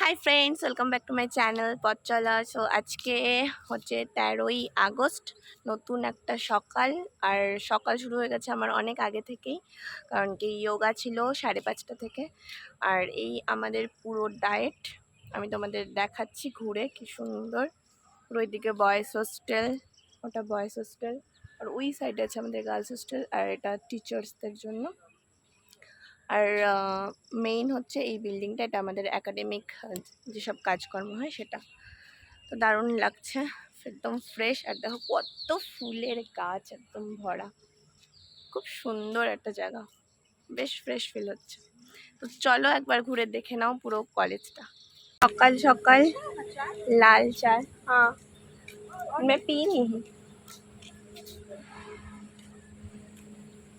Hi friends welcome back to my channel পথ চলা so আজকে হচ্ছে তেরোই আগস্ট, নতুন একটা সকাল। আর সকাল শুরু হয়ে গেছে আমার অনেক আগে থেকেই, কারণ কি যোগা ছিল সাড়ে পাঁচটা থেকে। আর এই আমাদের পুরো ডায়েট আমি তোমাদের দেখাচ্ছি ঘুরে কি সুন্দর। পুরো এদিকে বয়েজ হোস্টেল ওটা বয়েজ হোস্টেল আর ওই সাইডে আছে আমাদের গার্লস হোস্টেল আর এটা টিচার্সদের জন্য। আর মেইন হচ্ছে এই বিল্ডিংটা এটা আমাদের একাডেমিক যেসব কাজকর্ম হয় সেটা তো দারুণ লাগছে একদম ফ্রেশ আর দেখো কত ফুলের গাছ একদম ভরা খুব সুন্দর একটা জায়গা বেশ ফ্রেশ ফিল হচ্ছে তো চলো একবার ঘুরে দেখে নাও পুরো কলেজটা সকাল সকাল লাল চা হ্যাঁ मैं पी नहीं हूँ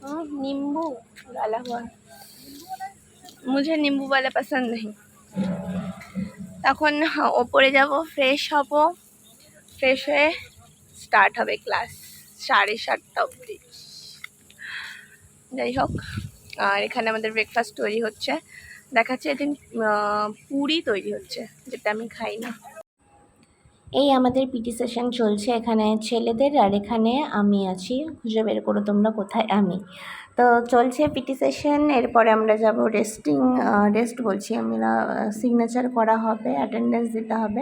हाँ, नींबू डाला हुआ है মুঝে নিম্বু वाला পছন্দ নেই তখন ওপরে যাব ফ্রেশ হব ফ্রেশ হয়ে স্টার্ট হবে ক্লাস সাড়ে সাতটা অবধি যাই হোক আর এখানে আমাদের ব্রেকফাস্ট তৈরি হচ্ছে দেখাচ্ছে এদিন পুরি তৈরি হচ্ছে যেটা আমি খাই না এই আমাদের পিটি সেশন চলছে এখানে ছেলেদের, আর এখানে আমি আছি। খুঁজে বের করো তোমরা কোথায়, আমি। তো চলছে পিটি সেশন এরপরে আমরা যাব রেস্টিং রেস্ট বলছি আমরা সিগনেচার করা হবে অ্যাটেন্ডেন্স দিতে হবে।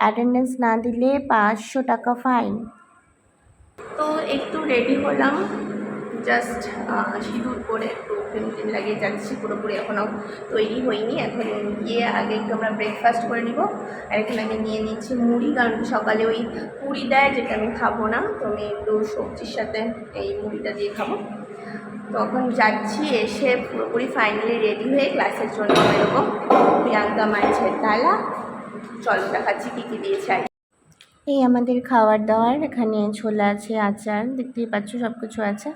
অ্যাটেন্ডেন্স না দিলে পাঁচশো টাকা ফাইন তো একটু রেডি হলাম জাস্ট সিঁদুর করে একটু ক্রিম লাগিয়ে যাচ্ছি, পুরোপুরি এখনও তৈরি হয়নি। এখন গিয়ে আগে একটু আমরা ব্রেকফাস্ট করে নিব। আর এখানে আমি নিয়ে নিচ্ছি মুড়ি, কারণ সকালে ওই পুরি দেয়, যেটা আমি খাব না। তো আমি একটু সবজির সাথে এই মুড়িটা দিয়ে খাব। তখন যাচ্ছি এসে পুরোপুরি ফাইনালি রেডি হয়ে ক্লাসের জন্য এরকম প্রিয়াঙ্কা মাছের ডালা চল দেখাচ্ছি কী কী দিয়েছে এই আমাদের খাওয়ার দাওয়ার এখানে ছোলা আছে আচার দেখতেই পাচ্ছ সব কিছু আছে।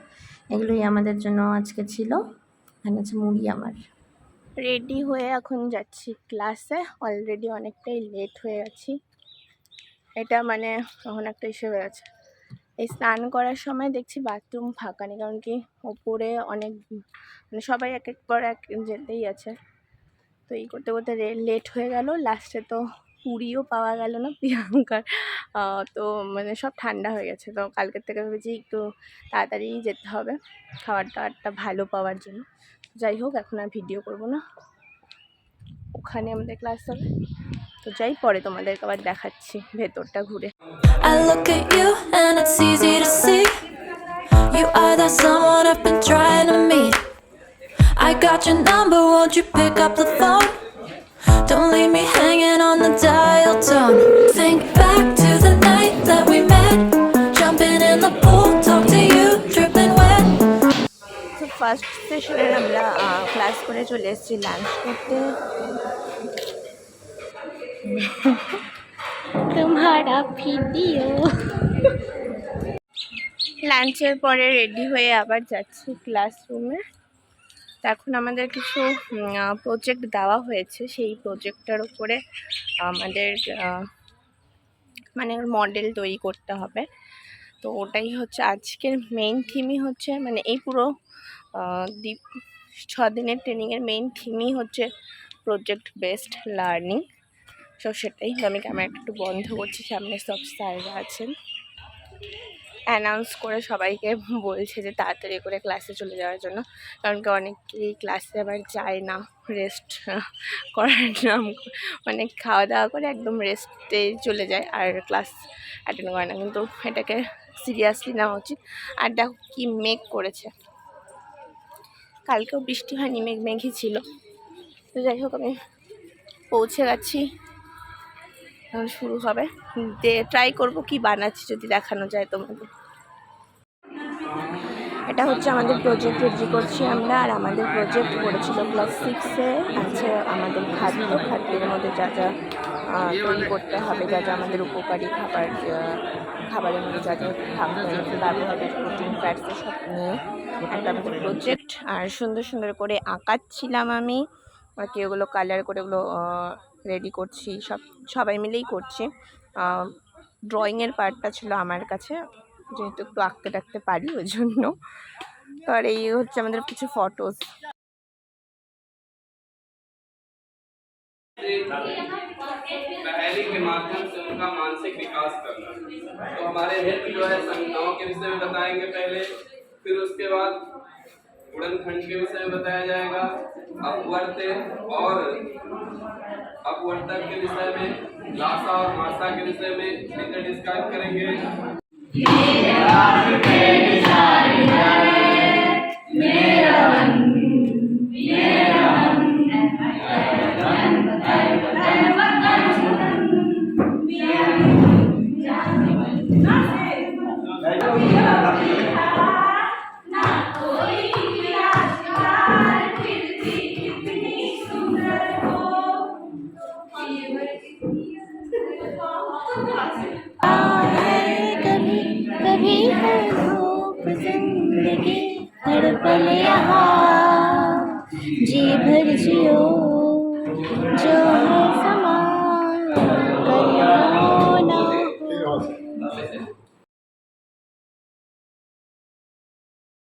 এগুলোই আমাদের জন্য আজকে ছিল। এখানে আছে মুড়ি আমার। রেডি হয়ে এখন যাচ্ছি ক্লাসে অলরেডি অনেকটাই লেট হয়ে গেছি এটা মানে তখন একটা হয়ে গেছে এই স্নান করার সময় দেখছি বাথরুম ফাঁকা নেই, কারণ কি ওপরে অনেক মানে সবাই এক এক পর এক যেতেই আছে। তো এই করতে করতে লেট হয়ে গেল লাস্টে তো পুরিও পাওয়া গেল না প্রিয়াঙ্কার। তো মানে সব ঠান্ডা হয়ে গেছে, তো কালকের থেকে ভেবেছি একটু তাড়াতাড়ি যেতে হবে খাবার দাবারটা ভালো পাওয়ার জন্য। যাই হোক, এখন আর ভিডিও করব না। ওখানে আমাদের ক্লাস হবে। তো যাই, পরে তোমাদেরকে আবার দেখাচ্ছি ভেতরটা ঘুরে। I look at you and it's easy to see. You are that someone I've been trying to meet. I got your number, won't you pick up the phone? Don't leave me hanging on the dial tone. Think back to the night that we met. Jumping in the pool, talk to you, dripping wet. তো first সেশনে আমরা class করে চলে এসেছি lunch করতে তোমারা video লাঞ্চের পরে রেডি হয়ে আবার যাচ্ছি ক্লাসরুমে। এখন আমাদের কিছু প্রজেক্ট দেওয়া হয়েছে। সেই প্রজেক্টটার উপরে আমাদের মানে মডেল তৈরি করতে হবে। তো ওটাই হচ্ছে আজকের মেইন থিমই হচ্ছে মানে এই পুরো দ্বীপ ছ দিনের ট্রেনিংয়ের মেইন থিমই হচ্ছে প্রজেক্ট বেসড লার্নিং তো সেটাই আমি ক্যামেরাটা একটু বন্ধ করছি, সামনে সব স্যাররা আছেন। অ্যানাউন্স করে সবাইকে বলছে যে তাড়াতাড়ি করে ক্লাসে চলে যাওয়ার জন্য। কারণ কি অনেকেই ক্লাসে আবার যায় না রেস্ট করার নাম করে- মানে খাওয়া দাওয়া করে একদম রেস্টে চলে যায় আর ক্লাস অ্যাটেন্ড করে না। কিন্তু এটাকে সিরিয়াসলি নেওয়া উচিত। আর দেখো কি মেঘ করেছে। কালকেও বৃষ্টি হয়নি, মেঘ মেঘই ছিল। তো যাই হোক আমি পৌঁছে গেছি। এখন শুরু হবে। ট্রাই করব কি বানাচ্ছি যদি দেখানো যায় তোমাদের। এটা হচ্ছে আমাদের প্রজেক্ট রেডি করছি আমরা, আর আমাদের প্রজেক্ট করেছিল ক্লাস সিক্সে আছে আমাদের খাদ্য, খাদ্যের মধ্যে যা যা তৈরি করতে হবে, যা যা আমাদের উপকারী খাবার খাবারের মধ্যে যা যা থাকতে ব্যবহারের প্রোটিন ফ্যাটস সব নিয়ে একটা আমাদের প্রজেক্ট আর সুন্দর সুন্দর করে আঁকাচ্ছিলাম আমি। বাকি ওগুলো কালার করে ওগুলো রেডি করছি সব সবাই মিলেই করছি ড্রয়িংয়ের পার্টটা ছিল আমার কাছে যেহেতু একটু আঁকতে টাকতে পারি ওই জন্য তো আর এই হচ্ছে আমাদের কিছু ফটোস पहली के माध्यम से उनका मानसिक विकास करना तो हमारे हेल्थ जो है संहिताओं के विषय में बताएंगे पहले फिर उसके बाद उड़न खंड के विषय में बताया जाएगा। अपवर्त और अपवर्तक के विषय में लाशा और मासा के विषय में डिस्कस करेंगे। ज़िंदगी हर पल यहाँ। जी भर जियो जो है समा कल ना